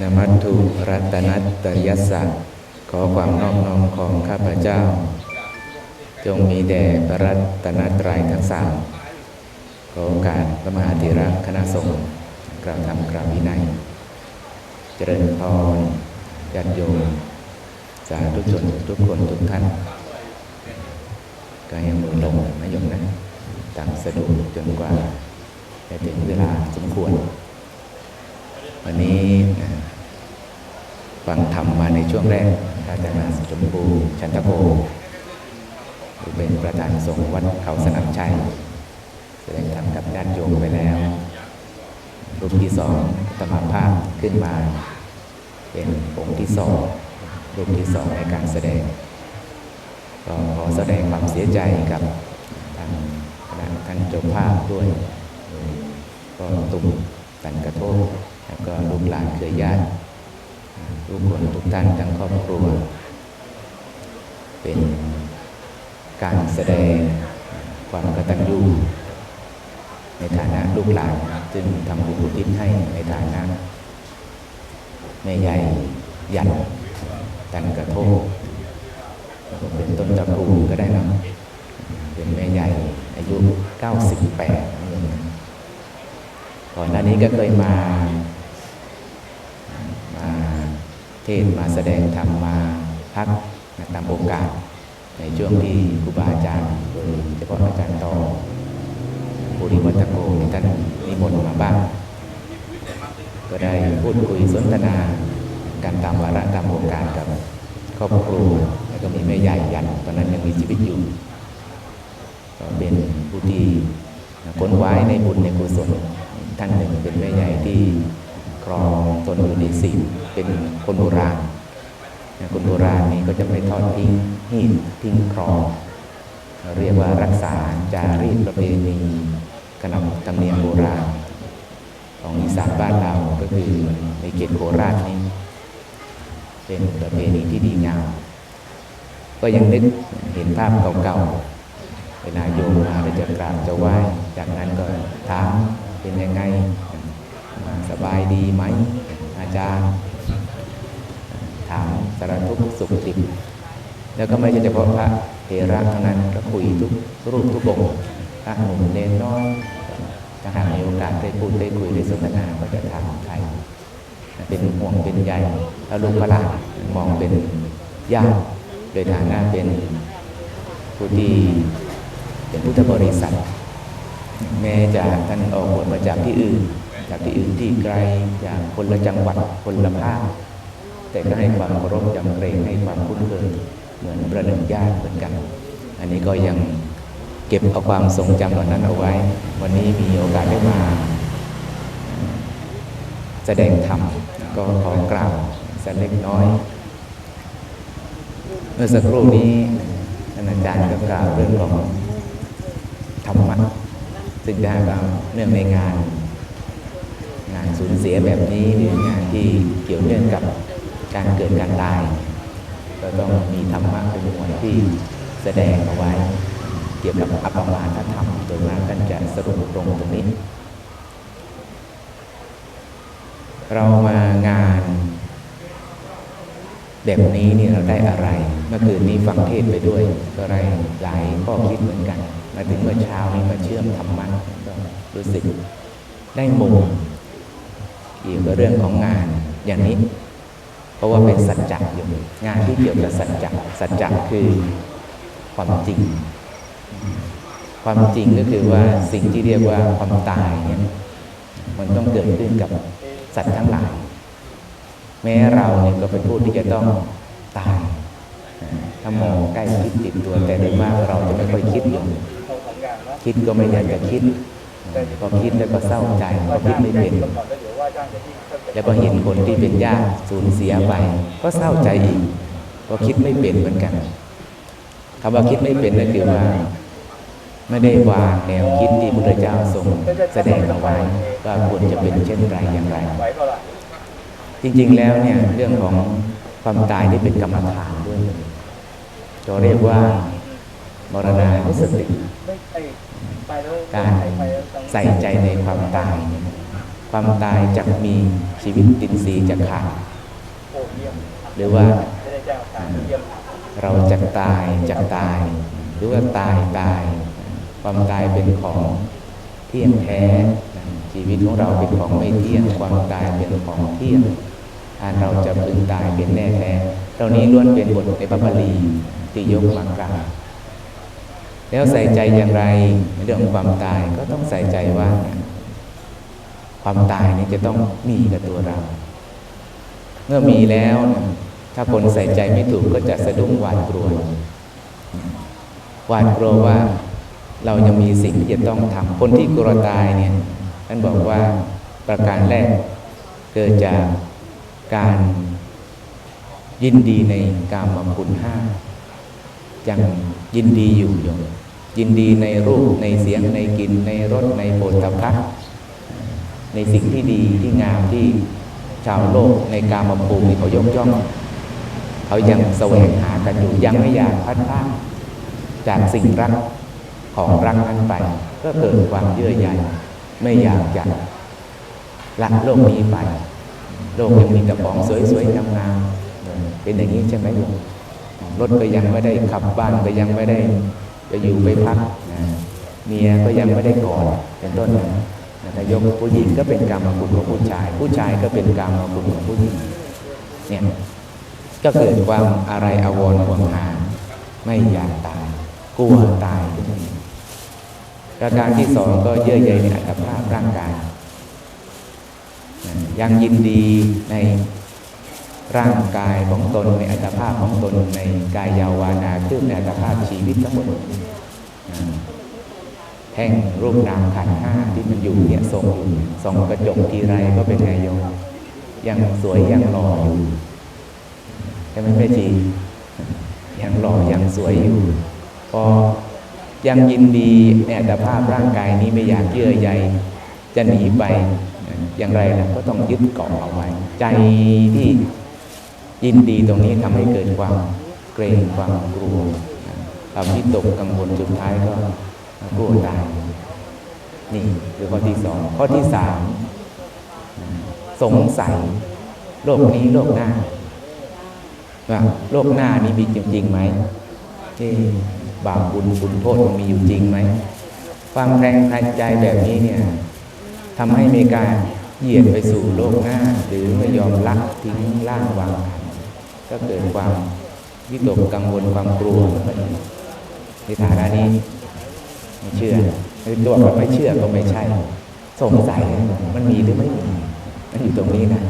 นมัตถุรัตนัตตยสสะขอความนอบน้อมของข้าพเจ้า จงมีแด่พระรัตนตรัยทั้งสามขอโอกาสพระมหาเถระคณะสงฆ์กราบธรรมกราบวินัย เจริญพรญาติโยมสาธุชนทุกคนทุกท่านก็ยังมือลงนะโยมนะตามสะดวกจนกว่าจะถึงเวลาสมควร วันนี้ฟังธรรมมาในช่วงแรกอาจารย์สมบูชันตโกรูเป็นประธานสงฆ์วัดเขาสนามชัยแสดงธรรมกับญาติโยมไปแล้วรูปที่สองตมาภาพขึ้นมา เป็นองค์ที่สองรูปที่สองในการแสดงก็ขอแสดงความเสียใจกับทางคณะท่านเจ้าภาพด้วย ก็ตุ่มตันกระโทษ แล้วก็ลูกหลานเครือญาติทุกคนทุกท่านทั้งครอบครัว เป็นการแสดงความกตัญญูในฐานะลูกหลานจึงทำบุญอุทิศให้ในฐานะแม่ใหญ่ยันตันกระโทษเป็นต้นตระกูลก็ได้นะเป็นแม่ใหญ่อายุ 98ก่อนหน้านี้ก็เคยมา มาเทศมาแสดงธรรมมาพักตามโอกาส ในช่วงที่ครูบาอาจารย์โดยเฉพาะอาจารย์ต่อปุริวัตโกท่านนิมนต์มาบ้าง ก็ได้พูดคุยสนทนาการตามวาระตามโอกาสกับครอบครัวแล้วก็มีแม่ใหญ่ยันตอนนั้นยังมีชีวิตอยู่ก็เป็นผู้ที่ค้นไว้ในบุญในกุศลท่านหนึ่งเป็นแม่ใหญ่ที่ รองตนอยู่ในศีลเป็นคนโบราณคนโบราณนี่ก็จะไม่ทอดทิ้งหินทิ้งครองเรียกว่ารักษาจารีตประเพณีขนบธรรมเนียมโบราณ ของอีสานบ้านเราก็คือในเขตโคราชนี้เป็นประเพณีที่ดีงามก็ยังนึกเห็นภาพเก่าๆเวลาโยมมาแล้วจะกราบจะไหว้จากนั้นก็ถามเป็นยังไง สบายดีไหม อาจารย์ ถามสารทุกข์สุขดิแล้วก็ไม่ใช่เฉพาะพระเทระเท่านั้นก็คุยทุกรูปทุกองค์พระหนุ่มเนนน้อยถ้าหากมีโอกาสได้พูดได้คุยได้สนทนาก็จะถามไทยเป็นห่วงเป็นใยแล้วลูกพระหลานมองเป็นญาติโดยฐานะเป็นผู้ที่เป็นพุทธบริษัทแม้จะท่านออกบวชมาจากที่อื่น จากที่อื่นที่ไกลจากคนละจังหวัดคนละภาค แต่ก็ให้ความเคารพจำเกรงให้ความคุ้นเคยเหมือนประหนึ่งญาติเหมือนกัน อันนี้ก็ยังเก็บเอาความทรงจำวันนั้นเอาไว้ วันนี้มีโอกาสได้มา แสดงธรรมก็ขอกล่าวสักเล็กน้อย เมื่อสักครู่นี้ท่านอาจารย์ก็กล่าวเรื่องของธรรมะซึ่งได้เราเนื่องในงาน งานสูญเสียแบบนี้หรืองานที่เกี่ยวเนื่องกับการเกิดการตาย ก็ต้องมีธรรมะเป็นมวลที่แสดงเอาไว้ เกี่ยวกับอัปปมาทธรรมโดยมากท่านจะสรุปตรงตรงนี้ เรามางานแบบนี้นี่เราได้อะไร เมื่อคืนนี้ฟังเทศไปด้วย ก็ได้หลายข้อคิดเหมือนกัน มาถึงเมื่อเช้านี้มาเชื่อมธรรมะก็รู้สึกได้มุม เกี่ยวกับเรื่องของงานอย่างนี้ เพราะว่าเป็นสัจจะอยู่งานที่เกี่ยวกับสัจจะสัจจะคือความจริง ความจริงก็คือว่าสิ่งที่เรียกว่าความตายเนี่ยมันต้องเกิดขึ้นกับสัตว์ทั้งหลาย แม้เราเนี่ยก็เป็นผู้ที่จะต้องตายถ้ามองใกล้คิดติดตัวแต่โดยมากเราจะไม่ค่อยคิดอยู่คิดก็ไม่อยากจะคิดพอคิดแล้วก็เศร้าใจพอคิดไม่เป็น แล้วก็เห็นคนที่เป็นญาติสูญเสียไป ก็เศร้าใจอีกเพราคิดไม่เป็นเหมือนกันคำว่าคิดไม่เป็นนั่นคือว่า ไม่ได้วางแนวคิดที่พระเจ้าทรงแสดงเอาไว้ว่าควรจะเป็นเช่นไรอย่างไร จริง ๆ แล้วเนี่ยเรื่องของความตายนี่เป็นกรรมฐานด้วยจะเรียกว่ามรณานุสติการใส่ใจในความตายย ความตายจะมีชีวิตตินทรีจะขาดหรือว่าเราจะตายจะตาย หรือว่าตายตาย ความตายเป็นของเที่ยงแท้ชีวิตของเราเป็นของไม่เที่ยงความตายเป็นของเที่ยงอันเราจะพึงตายเป็นแน่แท้เหล่านี้ล้วนเป็นบทในพระบาลีที่ยกมากล่าวแล้วใส่ใจอย่างไรในเรื่องความตายก็ต้องใส่ใจว่า ความตายนี้จะต้องมีกับตัวเรา เมื่อมีแล้วนะถ้าคนใส่ใจไม่ถูกก็จะสะดุ้งหวาดกลัวหวาดกลัวว่าเรายังมีสิ่งที่จะต้องทำคนที่กลัวตายเนี่ยท่านบอกว่าประการแรกเกิดจากการยินดีในกามคุณห้ายังยินดีอยู่ยงยินดีในรูปในเสียงในกลิ่นในรสในโผฏฐัพพะ ในสิ่งที่ดีที่งามที่ชาวโลกในกามภูมิเขายกย่องเขายังแสวงหากันอยู่ยังไม่อยากพัดพลาดจากสิ่งรักของรักนั้นไป ก็เกิดความเยื่อใยไม่อยากจะละโลกนี้ไป โลกยังมีแต่ของสวยๆงามๆเป็นอย่างนี้ใช่ไหมโยมรถก็ยังไม่ได้ขับบ้านก็ยังไม่ได้จะอยู่ไปพักเมียก็ยังไม่ได้กอดเป็นต้นนะ นายกผู้หญิงก็เป็นกรรมคุณของผู้ชาย ผู้ชายก็เป็นกรรมคุณของผู้หญิงเนี่ยก็เกิดความอะไรอาวรห่วงหาไม่อยากตายกลัวตายประการที่สองก็เยื่อใยในอัตภาพร่างกายยังยินดีในร่างกายของตนในอัตภาพของตนในกายยาวานาคือในอัตภาพชีวิตทั้งหมด แท่งรูปนามขันห้าที่มันอยู่เนี่ยทรงส่องกระจกทีไรก็เป็นไงโยมยังสวยยังหล่ออยู่ใช่ไหมแม่จียังหล่อยังสวยอยู่ พอยังยินดีในอัตภาพร่างกายนี้ไม่อยากเยื่อใยจะหนีไปอย่างไรล่ะก็ต้องยึดเกาะเอาไว้ ใจที่ยินดีตรงนี้ทำให้เกิดความเกรงความกลัวความวิตกกังวลสุดท้ายก็ กลัวตายนี่คือข้อที่สองข้อที่สามสงสัยโลกนี้โลกหน้าว่าโลกหน้านี้มีจริงๆไหมที่บาปบุญบุญโทษมันมีอยู่จริงไหมความแรงใจแบบนี้เนี่ยทำให้มีการเหยียดไปสู่โลกหน้า หรือไม่ยอมละทิ้งล่างวางก็เกิดความวิตกกังวลความกลัวในฐานะนี้ ไม่เชื่อตัวก็ไม่เชื่อก็ไม่ใช่ สงสัยมันมีหรือไม่มีมันอยู่ตรงนี้นะ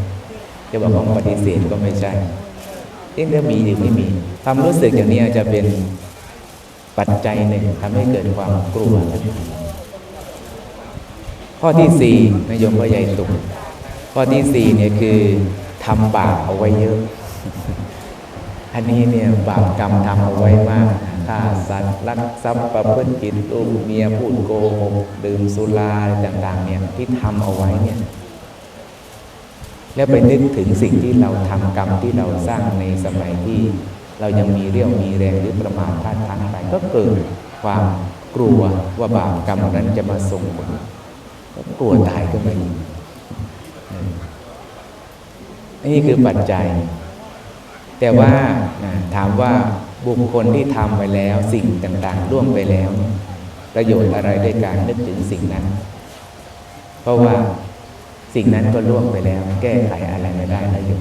จะบอกว่าปฏิเสธก็ไม่ใช่เอ๊ะจะมีหรือไม่มีความรู้สึกอย่างนี้จะเป็นปัจจัยหนึ่งทำให้เกิดความกลัว ข้อที่สี่นายมพ่อใหญ่ตุกข้อที่สี่เนี่ยคือทำบาปเอาไว้เยอะ อันนี้เนี่ยบาปกรรมทำเอาไว้มาก ฆ่าสัตว์ลักทรัพย์ประพฤติผิดลูกเมียพูดโกหกดื่มสุราต่างๆเนี่ยที่ทำเอาไว้เนี่ยแล้วไปนึกถึงสิ่งที่เราทำกรรมที่เราสร้างในสมัยที่เรายังมีเรี่ยวมีแรงหรือประมาทพลาดพลั้งไปก็เกิดความกลัวว่าบาปกรรมนั้นจะมาส่งผลกลัวตายก็ไม่มีนี่คือปัจจัย แต่ว่าถามว่า บุคคลที่ทำไปแล้วสิ่งต่างๆร่วมไปแล้ว ประโยชน์อะไรด้วยการนึกถึงสิ่งนั้น เพราะว่าสิ่งนั้นก็ร่วมไปแล้ว แก้ไขอะไรไม่ได้แล้วอยู่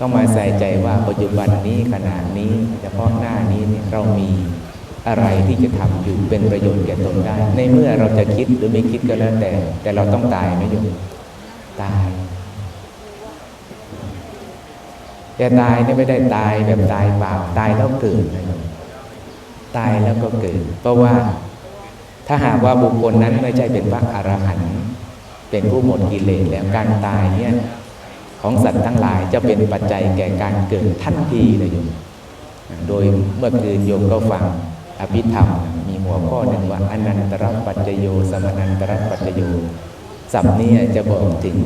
ต้องมาใส่ใจว่าปัจจุบันนี้ขณะนี้เฉพาะหน้านี้เรามีอะไรที่จะทำอยู่เป็นประโยชน์แก่ตนได้ ในเมื่อเราจะคิดหรือไม่คิดก็แล้วแต่ แต่เราต้องตายไหมโยมตาย แต่ตายนี่ไม่ได้ตายแบบตายเปล่าตายแล้วเกิดตายแล้วก็เกิด เพราะว่าถ้าหากว่าบุคคลนั้นไม่ใช่เป็นพระอรหันต์เป็นผู้หมดกิเลสแล้วการตายเนี่ยของสัตว์ทั้งหลายจะเป็นปัจจัยแก่การเกิดทันทีเลยโยมโดยเมื่อคืนโยมก็ฟังอภิธรรมมีหัวข้อหนึ่งว่าอนันตรปัจจโย สมนันตรปัจจโยสับนี้จะบอกถึง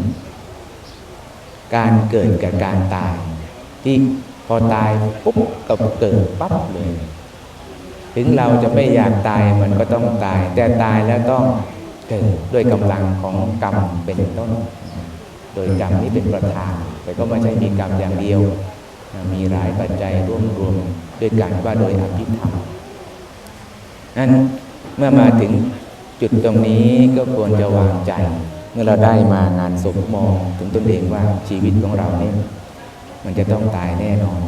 การเกิดกับการตาย ที่พอตายปุ๊บก็เกิดปั๊บเลย ถึงเราจะไม่อยากตายมันก็ต้องตาย แต่ตายแล้วต้องเกิดด้วยกำลังของกรรมเป็นต้น โดยกรรมนี้เป็นประธานแต่ก็ไม่ใช่มีกรรมอย่างเดียว มีหลายปัจจัยร่วมรวมด้วยกันว่าโดยอภิธรรมนั้นเมื่อมาถึงจุดตรงนี้ก็ควรจะวางใจ เมื่อเราได้มางานศพมองถึงตนเองว่าชีวิตของเราเนี่ย มันจะต้องตายแน่นอน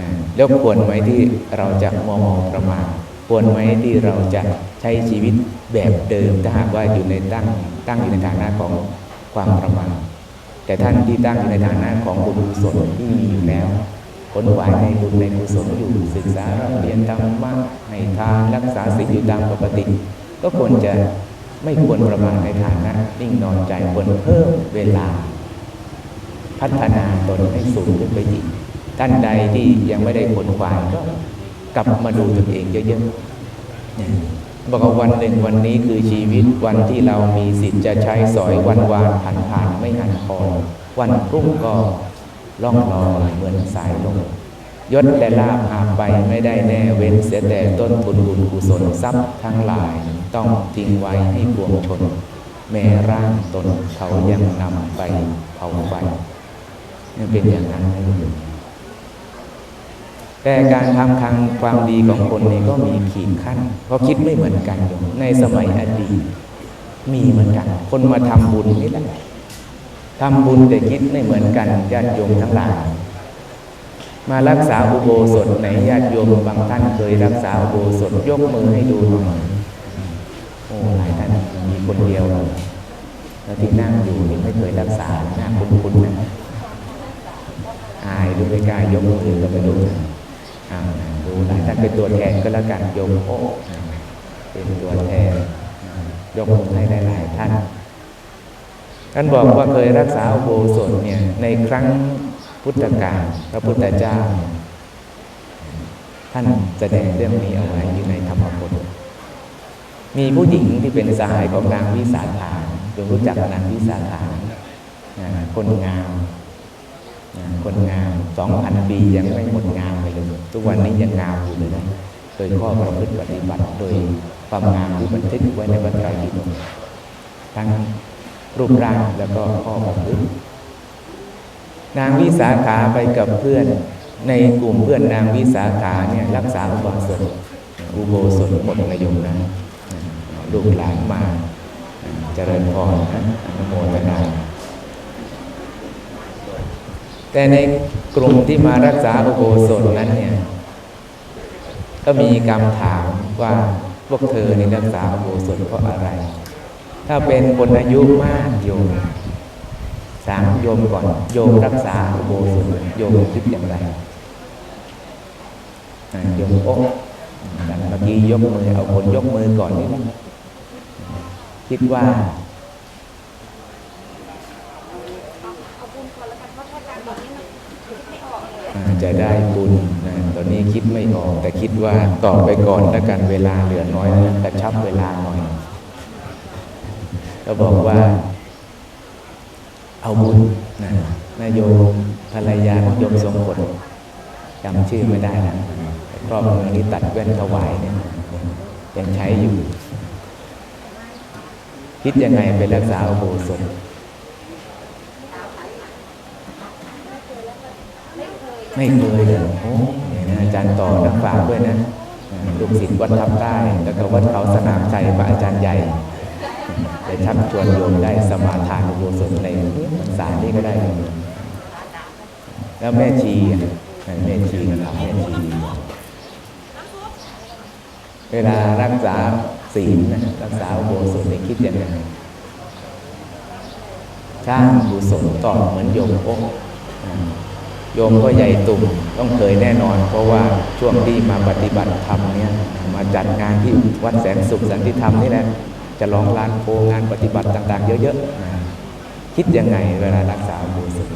นะแล้วควรไหมที่เราจะมองประมาทควรไหมที่เราจะใช้ชีวิตแบบเดิมถ้าหากว่าอยู่ในตั้งตั้งอยู่ในฐานะของความประมาทแต่ท่านที่ตั้งอยู่ในฐานะของบุญกุศลที่มีอยู่แล้วผลหวายในบุญในกุศลอยู่ศึกษาเรียนธรรมะให้ทานรักษาศีลอยู่ตามปกติ ก็ควรจะไม่ควรประมาทในฐานะนิ่งนอนใจควรเพิ่มเวลา พัฒนาตนให้สูงขึ้นไปอีกท่านใดที่ยังไม่ได้ผลควายก็กลับมาดูตนเองเยอะๆบอกว่าวันหนึ่งวันนี้คือชีวิตวันที่เรามีสิทธิ์จะใช้สอยวันวานผ่านผ่านไม่หันคอวันพรุ่งก็ล่องลอยเหมือนสายลมยศและลาภหาไปไม่ได้แน่เว้นเสียแต่ต้นทุนบุญกุศลทรัพย์ทั้งหลายต้องทิ้งไว้ให้ปวงชน แม้ร่างตนเขายังนำไปเผาไฟ เป็นอย่างนั้นแต่การทำทางความดีของคนนี้ก็มีขีดขั้น เพราะคิดไม่เหมือนกันอยู่ในสมัยอดีตมีเหมือนกัน คนมาทำบุญนี่แหละทำบุญแต่คิดไม่เหมือนกันญาติโยมทั้งหลายมารักษาอุโบสถไหนญาติโยมบางท่านเคยรักษาอุโบสถยกมือให้ดูหน่อยโอ้หลายท่านมีคนเดียวแล้วที่นั่งอยู่นี่ไม่เคยรักษาหน้าคุ้นๆนะ อายดูไม่กล้ายกมือก็ไม่รู้อ่าดูหลายท่าเป็นตัวแทนก็แล้วกันโยมโอ้เป็นตัวแทนยกมือให้หลายๆท่านท่านบอกว่าเคยรักษาอุโบสถเนี่ยในครั้งพุทธกาลพระพุทธเจ้า ท่านแสดงเรื่องนี้เอาไว้อยู่ในธรรมบทมีผู้หญิงที่เป็นสหายของนางวิสาขาโยมรู้จักนางวิสาขาคนงาม คนงามสองพันปียังไม่หมดงามเลยทุกวันนี้ยังงามอยู่เลยโดยข้อประพฤติปฏิบัติโดยความงามที่บันทึกไว้ในพระไตรปิฎกทั้งรูปร่างแล้วก็ข้อประพฤตินางวิสาขาไปกับเพื่อนในกลุ่มเพื่อนนางวิสาขาเนี่ยรักษาอุโบสถอุโบสถหมดในยมนะลูกหลานมาเจริญพรนะอนุโมทนา แต่ในกลุ่มที่มารักษาอุโบสถนั้นเนี่ยก็มีคำถามว่าพวกเธอในรักษาอุโบสถเพราะอะไร ถ้าเป็นคนอายุมากโยมสามโยมก่อนโยมรักษาอุโบสถโยมคิดอย่างไรโยมโอ้ดังเมื่อกี้ยกมือเอาคนยกมือก่อนนี่คิดว่า จะได้บุญนะตอนนี้คิดไม่ออก แต่คิดว่าตอบไปก่อนแล้วกันเวลาเหลือน้อยแล้วกระชับเวลาหน่อยก็บอกว่า เอาบุญนะนายโยมภรรยาของโยมทรงกฎจำชื่อไม่ได้นะครอบเมืองนี้ตัดแว่นถวายเนี่ยยังใช้อยู่ คิดยังไงไปรักษาอุโบสถ ไม่เคยเลยโอ้เนี่ยนะอาจารย์ต่อนักฝากด้วยนะลูกศิษย์วัดทับใต้ แล้วก็วัดเขาสนามชัยพระอาจารย์ใหญ่ได้ชักชวนโยมได้สมาทานอุโบสถในสารนี้ก็ได้ แล้วแม่ชีแม่ชีนะครับแม่ชี เวลารักษาศีลนะรักษาอุโบสถในคิดยังไงช่างกุศลตอบเหมือนโยมโอ๊ โยมก็ใหญ่ตุ่มต้องเคยแน่นอน เพราะว่าช่วงที่มาปฏิบัติธรรมเนี่ยมาจัดงานที่วัดแสงสุขสันติธรรมนี่แหละจะร้องลานโพงานปฏิบัติต่าง ๆ เยอะๆคิดยังไงเวลารักษาอุโบสถ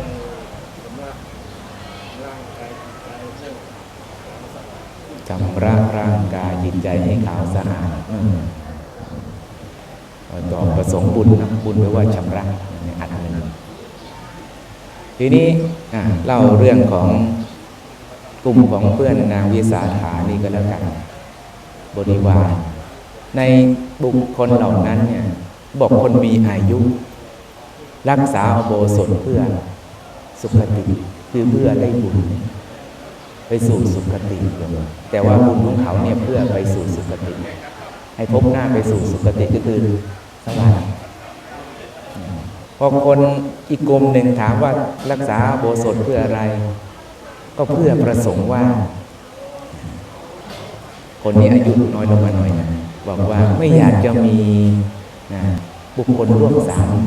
ชำระร่างกายจิตใจให้ขาวสะอาดต่อประสงค์บุญนะบุญแปลว่าชำระอันหนึ่ง ทีนี้เล่าเรื่องของกลุ่มของเพื่อนนางวิสาขานี่ก็แล้วกัน บริวารในบุคคลเหล่านั้นเนี่ยบอกคนมีอายุ รักษาอุโบสถเพื่อสุขติคือเพื่อได้บุญไปสู่สุคติแต่ว่าบุญของเขาเนี่ยเพื่อไปสู่สุคติ ให้พบหน้าไปสู่สุคติก็คือสวรรค์ พอคนอีกกลุ่มหนึ่งถามว่ารักษาโบสถเพื่ออะไร ก็เพื่อประสงค์ว่า คนนี้อายุน้อยลงมาหน่อยนะบอกว่าไม่อยากจะมีนะบุคคลร่วมสามี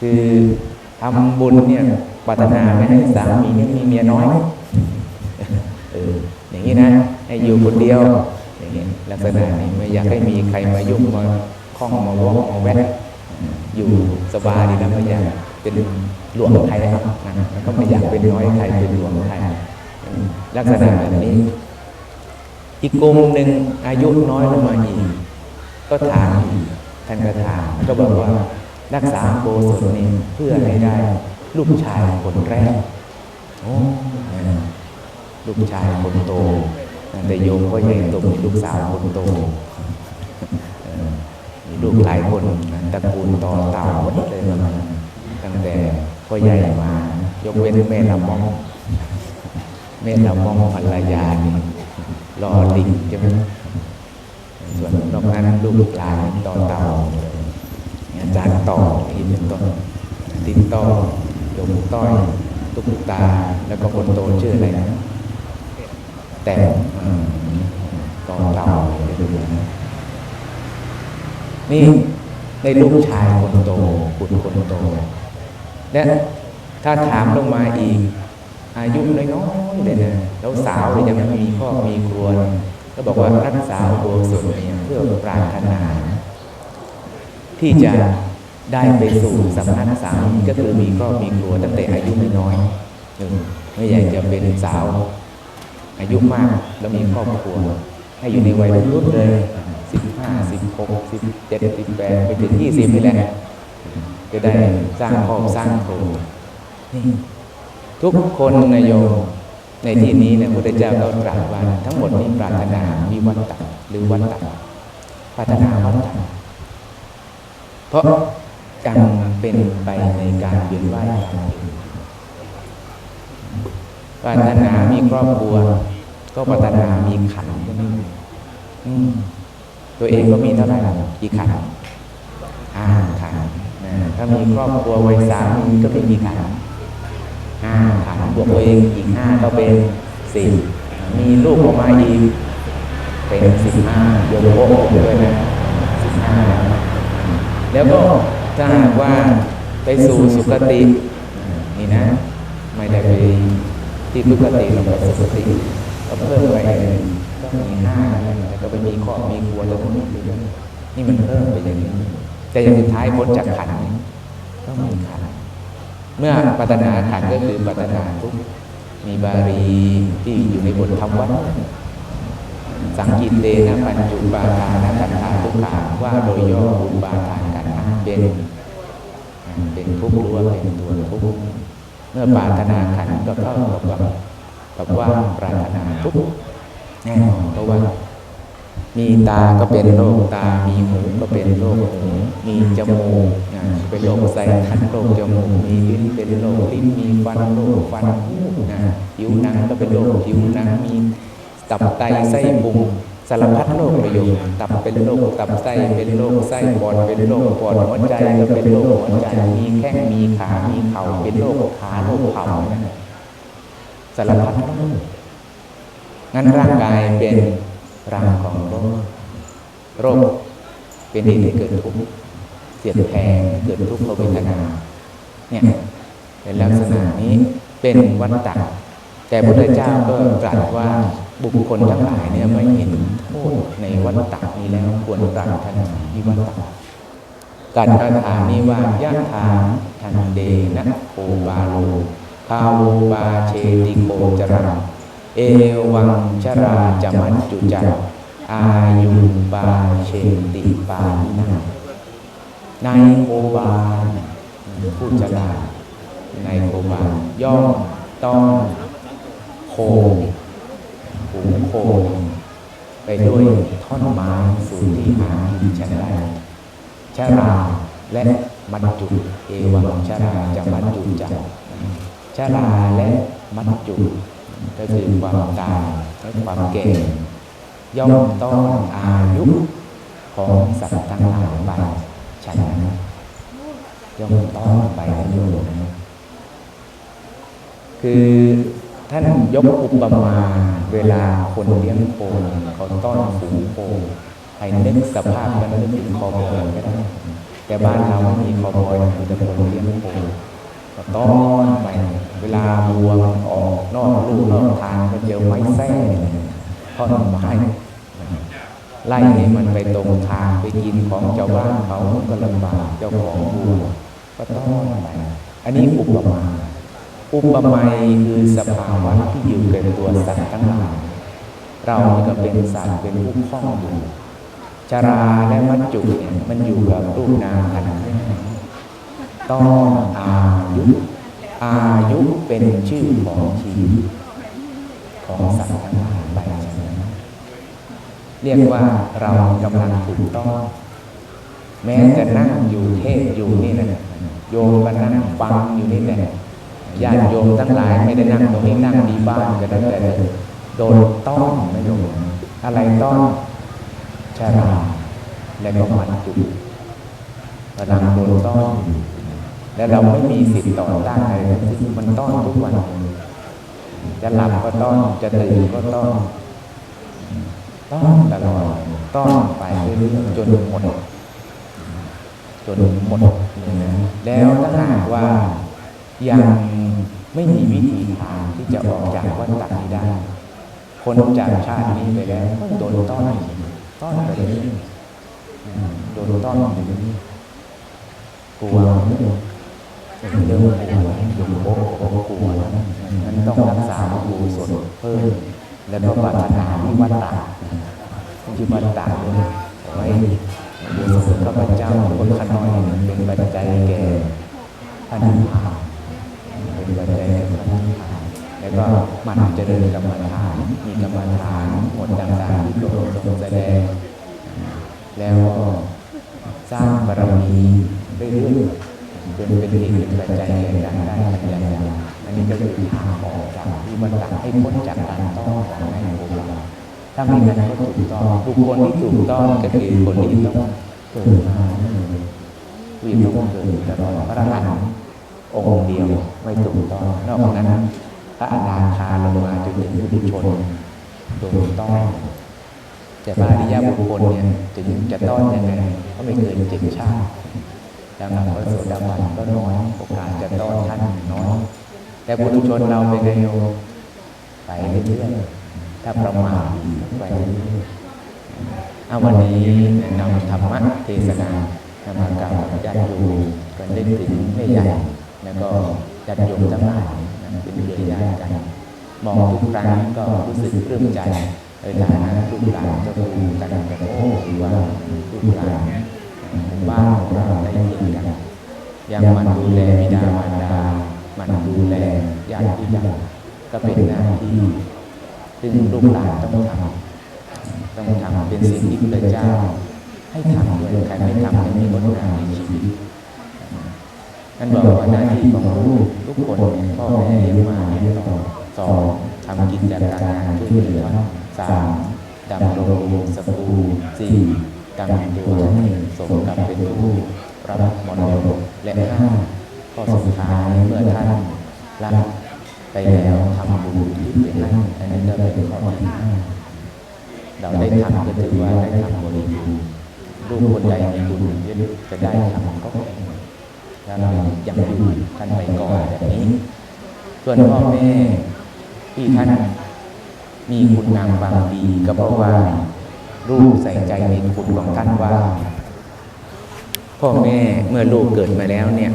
คือทำบุญเนี่ยปรารถนาไม่ให้สามีนี่มีเมียน้อยเอออย่างนี้นะให้อยู่คนเดียวอย่างนี้ลักษณะนี้ไม่อยากให้มีใครมายุ่งมาคล้องมาวอกมาแวะ อยู่สบายดีนะไม่อยากเป็นหลวงใครนะครับนะแล้วก็ไม่อยากเป็นน้อยใครเป็นหลวงใครลักษณะแบบนี้ อีกกลุ่มหนึ่งอายุน้อยลงมาอีกก็ถามท่านก็ถามก็บอกว่ารักษาโบสถ์นี้เพื่อให้ได้ลูกชายคนแรกโอ้ลูกชายคนโตแต่โยมก็ยังตกลูกสาวคนโต ลูกหลายคนตระกูลต่อเต่าหมดเลยตั้งแต่พ่อใหญ่มา ยกเว้นแม่ละมอมแม่ละมอมภรรยานี่รอลิงใช่ไหมส่วนนอกนั้นลูกหลานต่อเต่าอาจารย์ต่ออีกเป็นต้นติดต่อยมต้อยตุ๊กตา แล้วก็คนโตชื่ออะไรนะแต่ต่อเต่าเดี๋ยวดูนะ นี่ในลูกชายคนโตบุตรคนโต และถ้าถามลงมาอีก อายุน้อยๆเลยนะแล้วสาวเลยยังไม่มีครอบมีครัวก็บอกว่ารักษาอุโบสถเนี่ยเพื่อปรารถนา ที่จะได้ไปสู่สำนักสามีก็คือมีครอบมีครัวตั้งแต่อายุไม่น้อยหนึ่งไม่อยากจะเป็นสาว อายุมากแล้วมีครอบครัว ให้อยู่ในวัยรุ่นเลยสิบห้าสิบหกสิบเจ็ดสิบแปดไปถึงยี่สิบนี่แหละจะได้สร้างครอบสร้างครัวทุกคนนโยมในที่นี้นี่ยพุทธเจ้าก็ตรัสว่าทั้งหมดนี้ปรารถนาวิวัตตะหรือวัตตะปรารถนาวัตตะเพราะกรรมเป็นไปในการเวียนว่ายตายปรารถนามีครอบครัว ก็ปรารถนา มีขันธ์ก็มีอืมตัวเองก็มีเท่าไหร่กี่ขันธ์ห้าขันธ์นะถ้ามีครอบครัวไว้สามีก็ไม่มีขันธ์ห้าขันธ์บวกตัวเองอีกห้าก็เป็นสิบมีลูกออกมาอีกเป็นสิบห้ายกโอ้ด้วยนะสิบห้าแล้วก็ถ้าหากว่าไปสู่สุคตินี่นะ ไม่ได้ไปที่ทุกขติเราไปสุคติ ก็เพิ่มไปก็มีห้าแล้วก็ไปมีครอบมีครัวแล้วก็มีนี่มันเพิ่มไปอย่างนี้ แต่อย่างสุดท้ายพ้นจากขันธ์ก็มีขันธ์เมื่อปัตนาขันก็คือปัตนาทุกมีบาลีที่อยู่ในบทธรรมวัดสังกิตเตนะปัญจุปาทานะขันธาทุกขาว่าโดยย่ออุปาทานกันเป็นเป็นทุกข์รือว่าเป็นตัวทุกข์เมื่อปารถนาขันก็เท่ากับ ว่ากับว่าปรารถนาทุกข์แน่นอนเพราะว่า มีตาก็เป็นโรคตา มีหูก็เป็นโรคหู มีจมูกเป็นโรคไส้ทันโรคจมูก มีลิ้นเป็นโรคลิ้น มีฟันโรคฟันนะผิวหนังก็เป็นโรคผิวหนัง มีตับไตไส้พุงสารพัดโรคประโยชน์ตับเป็นโรคตับไส้เป็นโรคไส้ปอดเป็นโรคปอดหัวใจก็เป็นโรคหัวใจ มีแข้งมีขา มีเข่าเป็นโรคขาโรคเข่านะ สารพัดโรคงั้นร่างกายเป็นรังของโรค โรคเป็นเหตุให้เกิดทุกข์เสียดแทงเกิดทุกขเวทนาเนี่ยในลักษณะนี้เป็นวัฏฏะแต่พระพุทธเจ้าก็ตรัสว่าบุคคลทั้งหลายเนี่ยไม่เห็นโทษในวัฏฏะนี้แล้วควรปรารถนาวิวัฏฏะการคาถานี้ว่ายะถาทันเดนะโคบาโล ภาวบาเชติโกจรังเอวังชราจมัจจุจักอายุบาเชติปานินาในโคบาลพูดจราในโคบาลย่อมต้องโคหูโคไปด้วยท่อนไม้สูตรที่หากินฉันได้ชราและมัจจุ เอวังชราจะมัจจุจัก ชราและมัจจุก็คือความตายและความแก่ย่อมต้องอายุของสัตว์ทั้งหลายไปฉันนั้นย่อมต้องไปนะโยมนะคือท่านยกอุปมาเวลาคนเลี้ยงโคเขาต้อนฝูงโคให้นึกสภาพกันนึกถึงคอบอยก็ได้แต่บ้านเราไม่มีคอบอยมีแต่คนเลี้ยงโค ต้อนไปเวลาวัวมันออกนอกลูกนอกทางก็เจอไม้แส้ทอดไม้ไล่ให้มันไปตรงทางไปกินของเจ้าบ้านเขาก็ลำบากเจ้าของวัวก็ต้อนไปอันนี้อุปมาอุปมาคือสภาวะที่อยู่เกินตัวสัตว์ทั้งหลายเราก็เป็นสัตว์เป็นผู้คล้องอยู่ชราและมัจจุเนี่ยมันอยู่กับรูปนามขันธ์ ต้องอายุ อายุเป็นชื่อของชีวิตของสัตว์ทั้งหลายไปฉะเรียกว่าเรากำลังถูกต้อง แม้แต่นั่งอยู่เทศอยู่นี่นะโยมก็นั่งฟังอยู่นี่แหละญาติโยมทั้งหลายไม่ได้นั่งตรงนี้นั่งดีบ้านก็ได้แต่โดนต้องไม่โดนอะไรต้องชาราและก็มันจุกำลังโดนต้อง และเราไม่มีสิทธิ์ต่อต้านอะไรทั้งสิ้นมันต้องทุกวัน จะหลับก็ต้องจะตื่นก็ต้องต้องตลอดต้องไปเรื่อยๆจนหมด จนหมดเลยนะแล้วถ้าหากว่ายังไม่มีวิธีทางที่จะออกจากวัฏฏะนี้ได้คนจากชาตินี้ไปแล้วก็โดนต้อนต้อนไปเรื่อยๆโดนต้อนไปเรื่อยๆกลัว เรื่องกลัวอยู่โอ้โอ้กลัวนั้นต้องรักษาบูสดเพิ่มแล้วก็ปรารถนาวิวัดตตะวิวัตตะเนี่ยไว้บูสดข้าพเจ้าคนขน้อยเป็นปัจจัยแก่พระนิพพานเป็นปัจจัยแก่พระนิพพานแล้วก็มันจะเจริญกรรมฐานมีกรรมฐานหมดต่างๆที่พระองทรงแสดงแล้วก็สร้างบารมีเรื่อยๆ จนเป็นเหตุเป็นปัจจัยแก่การได้ปัญญาอันนี้ก็คือทางออกจากวิวันตตะให้พ้นจากการต้องของในโบราถ้าม่งั้นก็ถูกต้องบุคคลที่ถูกต้องก็คือคนที่ต้องเกิดมาวิต้องเกิดแตลอดพระอรหันต์องค์เดียวไม่ถูกต้องนอกนั้นพระอนาคาลงมาจนถึงผู้ชนถูกต้องแต่พระอริยบุคคลเนี่ยถึงจะต้อนยังไงก็ไม่เกินเจ็ดชาติ ดังนั้นพระโสดาบันก็น้อยโอกาสจะต้อนท่านน้อยแต่บุรุชนเราเป็นไงโยมไปเรื่อยๆถ้าประมาทไปเรื่อยๆเอาวันนี้นำธรรมะเทศนานำมากล่าบญาติโยมกันได้ถึงแม่ใหญ่แล้วก็ญาติโยมทั้งหลายนะเป็นเครือญาติกัน มองทุกครั้งก็รู้สึกปลื้มใจในฐานะลูกหลานเจ้าคุณกันกันโอ้หรือว่าลูกหลาน บ้านของเราได้ยินกันยังมันดูแลบิดามารดา มันดูแลญาติผู้ใหญ่ก็เป็นหน้าที่ซึ่งลูกหลานต้องทำต้องทำเป็นสิ่งที่พระเจ้า ให้ทำด้วยใครไม่ทำจะไม่งดงามในชีวิตนั่นบอกว่าหน้าที่ของลูกทุกคนเนี่ยพ่อแม่เลี้ยงมาเลี้ยงต่อสองทำกิจการงานช่วยเหลือสามดำรงวงศกุล สี่ดำตัวให้สมกับเป็นผู้รับมรดกและห้าข้อสุดท้ายเมื่อท่านรับไปแล้วทำบุญที่เป็นให้อันนี้ก็เป็นข้อที่ห้าเราได้ทำก็ถือว่าได้ทำบริบูรณ์ลูกคนใดมีบุญเยอะจะได้ทำก็ถ้าเรายังอยู่ท่านไปก่อนแบบนี้ ส่วนพ่อแม่ที่ท่านมีคุณงามความดีก็เพราะว่า ลูกใส่ใจในคุณของท่านว่า พ่อแม่เมื่อลูกเกิดมาแล้วเนี่ย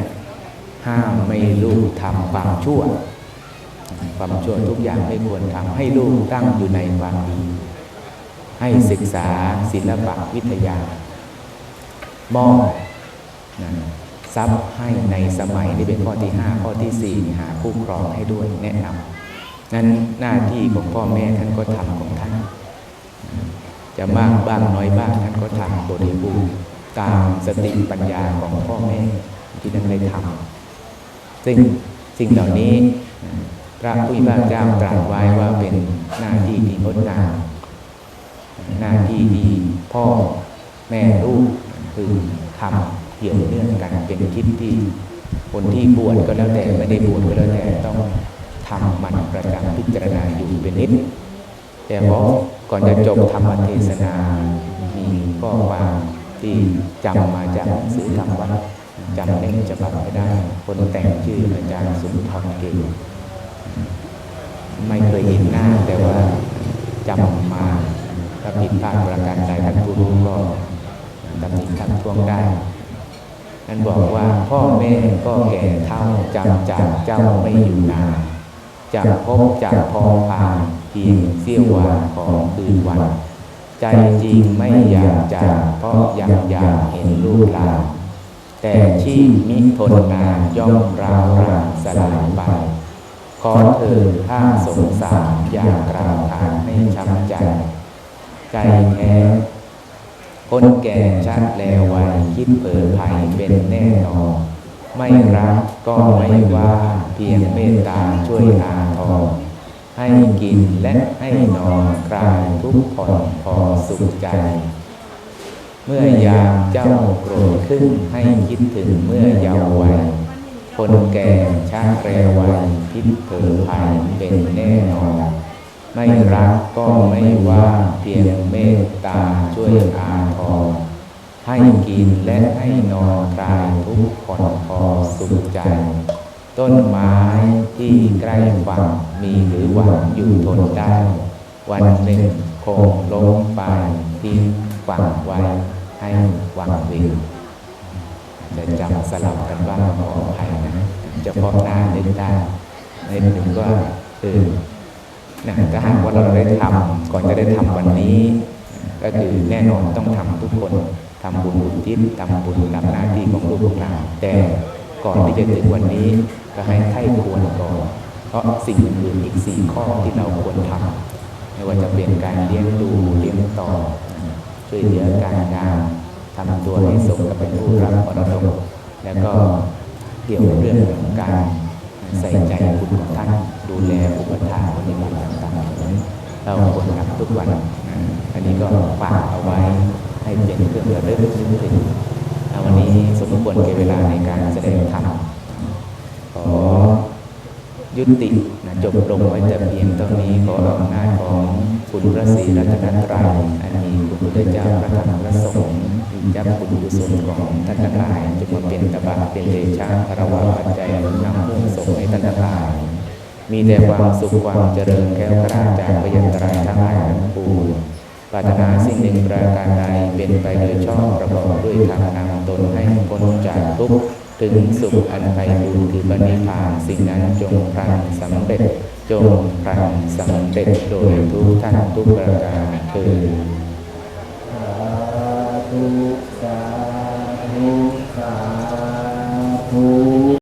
ห้ามไม่ลูกทำความชั่ว ความชั่วทุกอย่างไม่ควรทำให้ลูกตั้งอยู่ในความดี ให้ศึกษาศิลปะวิทยามอบนะทรัพย์ให้ในสมัยนี้เป็นข้อที่ห้าข้อที่สี่หาผู้ครองให้ด้วยแนะนำนั้นหน้าที่ของพ่อแม่ท่านก็ทำของท่าน จะมากบ้างน้อยบ้างท่านก็ทำบริบูรณ์ตามสติปัญญาของพ่อแม่ที่ท่านได้ทำซึ่งสิ่งเหล่านี้พระผู้มีพระเจ้าตรัสไว้ว่าเป็นหน้าที่ที่งดงามหน้าที่ที่พ่อแม่ลูกคือทำเกี่ยวเนื่องกันเป็นทิศที่คนที่บวชก็แล้วแต่ไม่ได้บวชก็แล้วแต่ต้องทำมันประจำพิจารณาอยู่เป็นนิดแต่พอ ก่อนจะจบธรรมเทศนา มีข้อความที่จำมาจากหนังสือธรรมวัดจำเล่มฉบับไม่ได้ คนแต่งชื่ออาจารย์สุนทรเก่งไม่เคยเห็นหน้าแต่ว่าจำมาถ้าผิดพลาดประการใดท่านผู้รู้ก็ตำหนิทักท้วงได้นั่นบอกว่าพ่อแม่ก็แก่เท่าจำจากเจ้าไม่อยู่นานจะพบจากพอผ่าน เพียงเสี้ยววานของคืนวัน ใจจริงไม่อยากจากเพราะยังอยากเห็นลูกหลานแต่ชีพมิทนนานย่อมราวรานสลายไปขอเธอถ้าสงสารอยากล่าวขานให้ช้ำใจ ใจแท้คนแก่ชัดแลวัยคิดเผยภัยเป็นแน่นอนไม่รักก็ไม่ว่าเพียงเมตตาช่วยอาทร ให้กินและให้นอนคลายทุกข์ผ่อนพอสุขใจ เมื่อยามเจ้าโกรธขึ้นให้คิดถึงเมื่อเยาว์วัยคนแก่ชาแรวัยพิษเผยภัยเป็นแน่นอน ไม่รักก็ไม่ว่าเพียงเมตตาช่วยอาทรให้กินและให้นอนคลายทุกข์ผ่อนพอสุขใจ ต้นไม้ที่ใกล้ฝั่งมีหรือหวังอยู่ทนได้ วันหนึ่งคงล้มไปทิ้งฝังไว้ให้หวังเวจะจำสลับกันบ้างขออภัยนะเฉพาะหน้านึกได้ในหนึ่งก็คือนะถ้าหากว่าเราได้ทำก่อนจะได้ทำวันนี้ ก็คือแน่นอนต้องทำทุกคนทำบุญอุทิศทำบุญตามหน้าที่ของลูกหลานแต่ ก่อนที่จะถึงวันนี้ก็ให้ไข้ควรก่อน เพราะสิ่งอื่นอีกสี่ข้อที่เราควรทำไม่ว่าจะเป็นการเลี้ยงดูเลี้ยงต่อ ช่วยเหลือการงานทำตัวให้สมกับเป็นผู้รับมรดกแล้วก็เกี่ยวกับเรื่องของการใส่ใจคุณของท่านดูแลอุปถัมภ์ปฏิบัติต่างๆเราควรทำทุกวัน อันนี้ก็ฝากเอาไว้ให้เป็นเครื่องระลึกนึกถึง วันนี้สมควรแก่เวลาในการแสดงธรรมขอยุตินะจบลงไว้แต่เพียงเท่านี้ขออำนาจของคุณพระศรีรัตนตรัยอันมีคุณพุทธเจ้าพระธรรมพระสงฆ์ยับคุณกุศลของท่านทั้งหลายจงมาเป็นตบะเป็นเดชะคารวะปัจจัยนุนนำมุ่งส่งให้ท่านทั้งหลาย มีแต่ความสุขความเจริญแก้วกราดจากพยันตรายทั้งหลายทั้งปวง ปรารถนาสิ่งหนึ่งประการใดเป็นไปโดยชอบประกอบด้วยธรรมนำตนให้พ้นจากทุกข์ถึงสุขอันไพบูรย์คือปณิพพานสิ่งนั้นจงพลันสำเร็จ จงพลันสำเร็จโดยทุกท่านทุกประการคือสาธุสาธุสาธุ